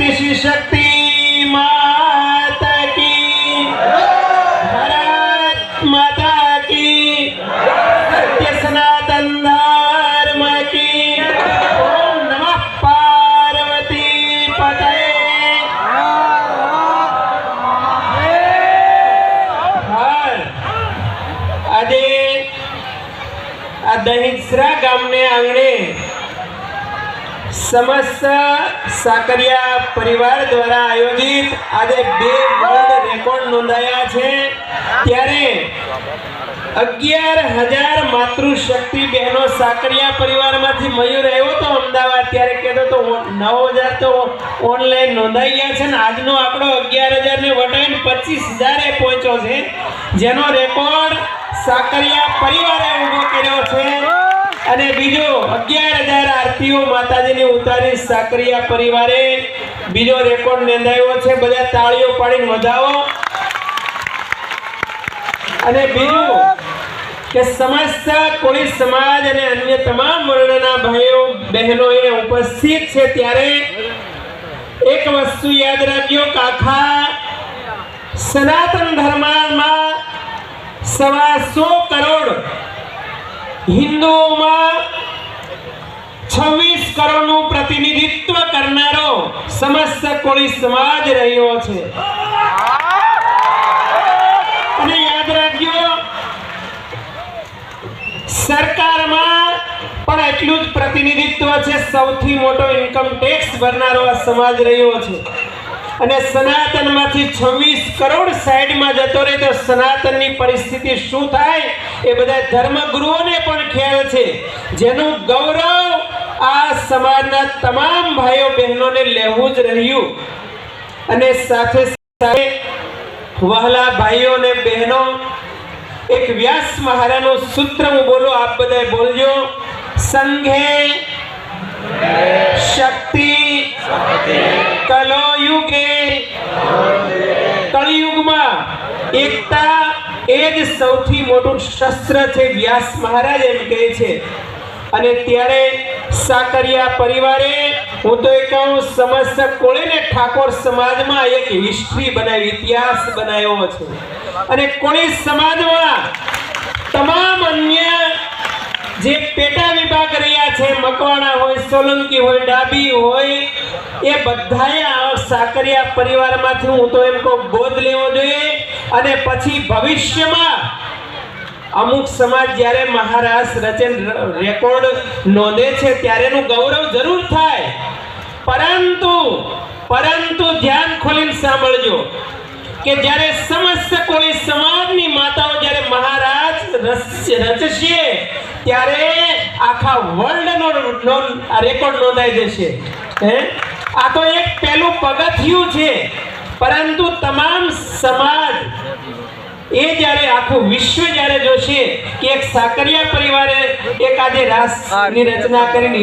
શક્તિ શ્રી શક્તિ માતા કી ભારત માતા કી સત્ય સનાતન ધર્મ કી ઓમ નમઃ પાર્વતી પતય હાલ આજે આ દહિંસરા ગામને આંગણે સમસ્ત સાકરિયા પરિવાર દ્વારા આયોજિત આજે બે વર્લ્ડ રેકોર્ડ નોંધાયા છે. ત્યારે અગિયાર હજાર માતૃશક્તિ બહેનો સાકરિયા પરિવારમાંથી મયુર આવ્યો તો અમદાવાદ. ત્યારે કહેતો તો નવ હજાર તો ઓનલાઈન નોંધાઈ ગયા છે ને આજનો આંકડો અગિયાર હજાર ને વટાઈને પચીસ હજારે પહોંચ્યો છે. જેનો રેકોર્ડ સાકરિયા પરિવારે ઊભો કર્યો છે. અને બીજો અગિયાર આરતીઓ માતાજીની ઉતારી સાકરિયા પરિવારે બીજો રેકોર્ડ નોંધાયો છે. બધા તાળીઓ પાડીને વધાવો. અને બીજું કે સમસ્ત કોળી સમાજ અને અન્ય તમામ વર્ણના ભાઈઓ, બહેનોએ ઉપસ્થિત છે ત્યારે એક વસ્તુ યાદ રાખજો કે આખા સનાતન ધર્મમાં સવા સો કરોડ હિન્દુઓમાં કરોડનું પ્રતિનિધિત્વ કરનારો સમસ્ત કોળી સમાજ રહ્યો છે. અને યાદ રાખજો, સરકારમાં પણ એટલું જ પ્રતિનિધિત્વ છે, સૌથી મોટો ઇન્કમ ટેક્સ ભરનારો આ સમાજ રહ્યો છે. અને સનાતનમાંથી છવ્વીસ કરોડ સાઈડમાં જતો રહે તો સનાતનની પરિસ્થિતિ શું થાય? એ બધા ધર્મગુરુઓને પણ ખ્યાલ છે. જેનું ગૌરવ આ સમાજના તમામ ભાઈઓ બહેનોને લેવું જ રહ્યું. અને સાથે સાથે વહલા ભાઈઓ અને બહેનો, એક વ્યાસ મહારાજનું સૂત્ર હું બોલું, આપ બધા બોલજો. સંઘે શક્તિ કલો યુગે કળિયુગમાં એકતા એ જ સૌથી મોટું શસ્ત્ર છે વ્યાસ મહારાજ એમ કહે છે. અને ત્યારે સાકરિયા પરિવારે, હું તો એ કહું, સમસ્ત કોળીને ઠાકોર સમાજમાં એક હિસ્ટ્રી બનાવી, ઇતિહાસ બનાવ્યો છે. અને કોળી સમાજમાં તમામ અન્ય જે પેટા વિભાગ રહ્યા છે, મકવાણા હોય, સોલંકી હોય, ડાબી હોય, એ બધાએ સાકરિયા પરિવારમાંથી હું તો એમ કહું, બોધ લેવો જોઈએ. અને પછી ભવિષ્યમાં અમુક સમાજ જ્યારે મહારાસ રચન રેકોર્ડ નોંધે છે ત્યારે એનું ગૌરવ જરૂર થાય. પરંતુ પરંતુ ધ્યાન ખોલીને સાંભળજો કે જ્યારે સમસ્ત કોઈ સમાજની માતાઓ જ્યારે મહારાજ રચ- રચશે, ત્યારે આખા વર્લ્ડનો રેકોર્ડ નોંધાઈ જશે. હે? આ તો એક પહેલું પગથિયું છે. પરંતુ તમામ સમાજ એ જ્યારે આખું વિશ્વ જ્યારે જોશે કે એક સાકરિયા પરિવારે એક આજે રાષ્ટ્રની રચના કરીને